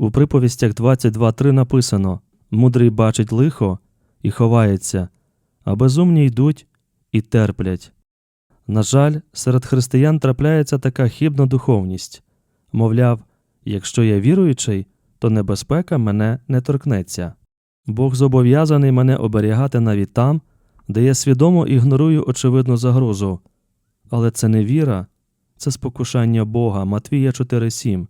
У приповістях 22.3 написано Мудрий бачить лихо і ховається, а безумні йдуть і терплять. На жаль, серед християн трапляється така хібна духовність мовляв, якщо я віруючий, то небезпека мене не торкнеться. Бог зобов'язаний мене оберігати навіть там, де я свідомо ігнорую очевидну загрозу. Але це не віра, це спокушання Бога, Матвія 4.7.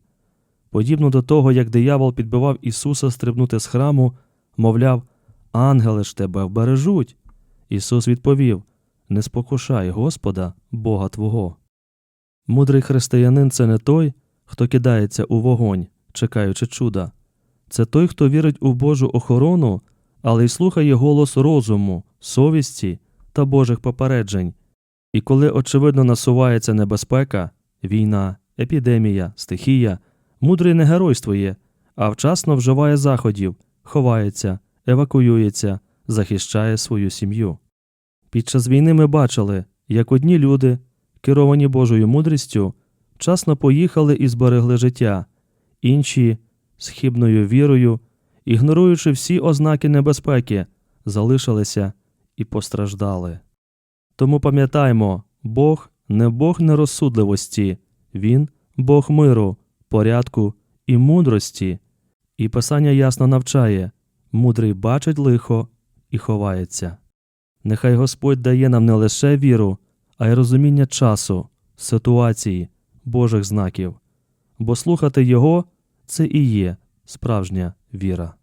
Подібно до того, як диявол підбивав Ісуса стрибнути з храму, мовляв, ангели ж тебе вбережуть. Ісус відповів Не спокушай Господа, Бога Твого. Мудрий християнин це не той, хто кидається у вогонь, чекаючи чуда. Це той, хто вірить у Божу охорону, але й слухає голос розуму, совісті та Божих попереджень. І коли очевидно насувається небезпека, війна, епідемія, стихія, мудрий не геройствує, а вчасно вживає заходів, ховається, евакуюється, захищає свою сім'ю. Під час війни ми бачили, як одні люди, керовані Божою мудрістю, вчасно поїхали і зберегли життя, інші з хибною вірою, ігноруючи всі ознаки небезпеки, залишилися і постраждали. Тому пам'ятаймо, Бог не Бог нерозсудливості, Він Бог миру, порядку і мудрості. І Писання ясно навчає мудрий бачить лихо і ховається. Нехай Господь дає нам не лише віру, а й розуміння часу, ситуації, Божих знаків, бо слухати Його це і є справжня віра.